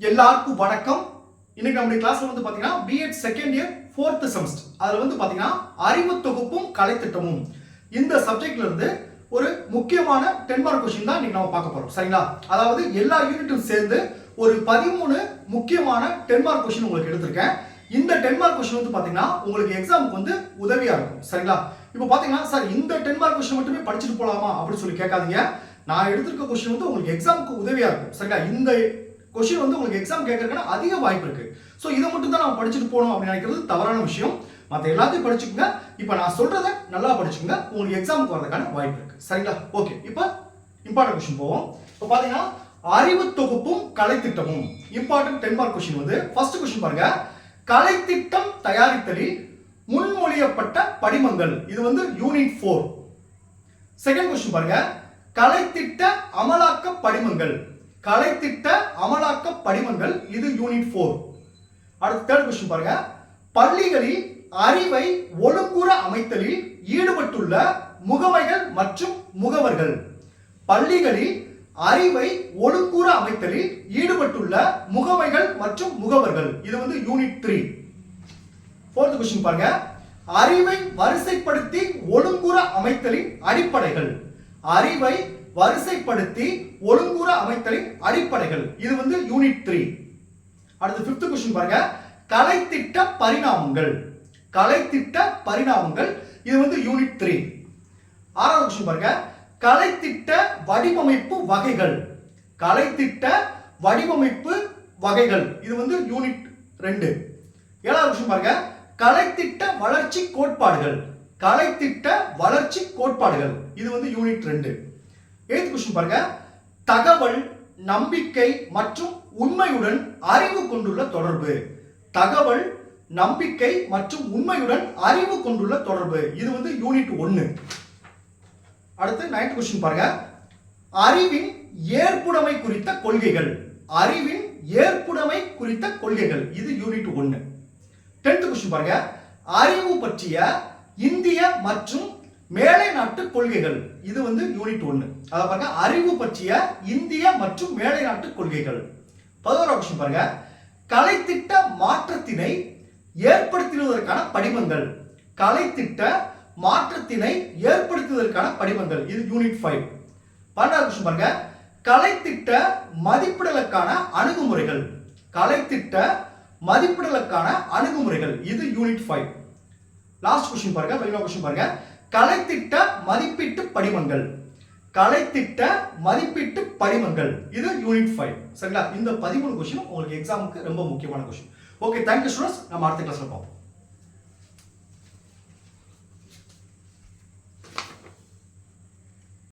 எல்லாருக்கும் வணக்கம். இன்னைக்கு நம்முடைய கிளாஸ்ல வந்து பாத்தீங்கன்னா BEd second year fourth semester அதுல வந்து பாத்தீங்கன்னா அறிவு தொகுப்பும் கலைத்திட்டமும் இந்த சப்ஜெக்ட்ல இருந்து ஒரு முக்கியமான டென் மார்க் கொஸ்டின் தான் இன்னைக்கு நம்ம பார்க்க போறோம். சரிங்களா? அதாவது எல்லா யூனிட்டும் சேர்ந்து ஒரு பதிமூணு முக்கியமான டென் மார்க் கொஸ்டின் உங்களுக்கு எடுத்திருக்கேன். இந்த டென் மார்க் கொஸ்டின் வந்து பாத்தீங்கன்னா உங்களுக்கு எக்ஸாமுக்கு வந்து உதவியா இருக்கும். சரிங்களா? இப்போ பாத்தீங்கன்னா சார் இந்த டென் மார்க் கொஸ்டின் மட்டுமே படிச்சுட்டு போலாமா அப்படின்னு சொல்லி கேட்காதீங்க. நான் எடுத்திருக்க கொஸ்டின் வந்து உங்களுக்கு எக்ஸாமுக்கு உதவியா இருக்கும். சரிங்களா? இந்த கொஷின் வந்து உங்களுக்கு எக்ஸாம் கேட்கறதுக்கான அதிக வாய்ப்பு இருக்கு. ஸோ இதை மட்டும் தான் நம்ம படிச்சுட்டு போகணும் அப்படின்னு நினைக்கிறது தவறான விஷயம். மற்ற எல்லாத்தையும் படிச்சுக்கோங்க. இப்போ நான் சொல்றதை நல்லா படிச்சுக்கோங்க. உங்களுக்கு எக்ஸாமுக்கு வரதுக்கான வாய்ப்பு இருக்கு. சரிங்களா? ஓகே இப்போ இம்பார்ட்டன்ட் கொஸ்டின் போவோம். இப்போ பார்த்தீங்கன்னா அறிவு தொகுப்பும் கலைத்திட்டமும். இம்பார்ட்டன்ட் டென் மார்க் கொஸ்டின் வந்து. ஃபர்ஸ்ட் கொஸ்டின் பாருங்க. கலைத்திட்டம் தயாரித்தலில் முன்மொழியப்பட்ட படிமங்கள். இது வந்து யூனிட் ஃபோர் செகண்ட் கொஸ்டின் பாருங்க. கலைத்திட்ட அமலாக்க படிமங்கள். கலைத்திட்ட அமலாக்க படிமங்கள் இது யூனிட் ஃபோர் அடுத்த தேர்ட் கொஸ்டின் பாருங்க. பள்ளிகளில் அறிவை ஒழுங்குற அமைத்தலில் ஈடுபட்டுள்ள முகமைகள் மற்றும் முகவர்கள். பள்ளிகளில் அறிவை ஒழுங்குற அமைத்தலில் ஈடுபட்டுள்ள முகமைகள் மற்றும் முகவர்கள். இது வந்து யூனிட் த்ரீ ஃபோர்த் கொஸ்டின் பாருங்க. அறிவை வரிசைப்படுத்தி ஒழுங்குற அமைத்தலின் அடிப்படைகள். அறிவை வரிசைப்படுத்தி ஒழுங்குற அமைத்தலின் அடிப்படைகள். இது வந்து யூனிட் த்ரீ அடுத்து ஃபிஃப்த் கொஸ்டின் பாருங்க. கலைத்திட்ட பரிணாமங்கள். கலைத்திட்ட பரிணாமங்கள். இது வந்து யூனிட் த்ரீ ஆறாவது கொஸ்டின் பாருங்க. கலைத்திட்ட வடிவமைப்பு வகைகள். கலைத்திட்ட வடிவமைப்பு வகைகள். இது வந்து யூனிட் ரெண்டு. ஏழாவது கொஸ்டின் பாருங்க. கலைத்திட்ட வளர்ச்சி கோட்பாடுகள். கலைத்திட்ட வளர்ச்சி கோட்பாடுகள். இது வந்து யூனிட் ரெண்டு. எய்த் கொஸ்டின் பாருங்க. தகவல் நம்பிக்கை மற்றும் உண்மையுடன் அறிவு கொண்டுள்ள தொடர்பு. தகவல் நம்பிக்கை மற்றும் உண்மையுடன் அறிவு கொண்டுள்ள தொடர்பு. இது வந்து யூனிட் ஒன்னு. அடுத்து நைன்த் கொஸ்டின் பாருங்க. அறிவின் ஏற்புடைமை குறித்த கொள்கைகள். அறிவின் ஏற்புடைமை குறித்த கொள்கைகள். இது யூனிட் ஒன்னு. டென்த் கொஸ்டின் பாருங்க. அறிவு பற்றிய இந்திய மற்றும் மேலை நாட்டு கொள்கைகள். இது வந்து யூனிட் ஒன்னு அதை பாருங்க அறிவு பற்றிய இந்திய மற்றும் மேலை நாட்டு கொள்கைகள். பதினோராம் கொஸ்டின் பாருங்க. கலைத்திட்ட மாற்றத்தினை ஏற்படுத்துவதற்கான படிமங்கள். கலைத்திட்ட மாற்றத்தினை ஏற்படுத்துவதற்கான படிமங்கள். இது யூனிட் ஃபைவ் பன்னெண்டாவது கொஸ்டின் பாருங்க. கலைத்திட்ட மதிப்பிடலுக்கான அணுகுமுறைகள். கலைத்திட்ட மதிப்பிடலுக்கான அணுகுமுறைகள். இது யூனிட் ஃபைவ் லாஸ்ட் கொஸ்டின் பாருங்க பதினோரு கொஸ்டின் பாருங்க. கலைத்திட்ட மதிப்பீட்டு படிமங்கள். கலைத்திட்ட மதிப்பீட்டு படிமங்கள். இது யூனிட் ஃபைவ் சரிங்களா? இந்த பதிமூணு கொஸ்டின் உங்களுக்கு எக்ஸாமுக்கு ரொம்ப முக்கியமான கொஸ்டின் ஓகே தேங்க்யூ ஸ்டூடெண்ட்ஸ் நம்ம அடுத்த கிளாஸ்ல பார்ப்போம்.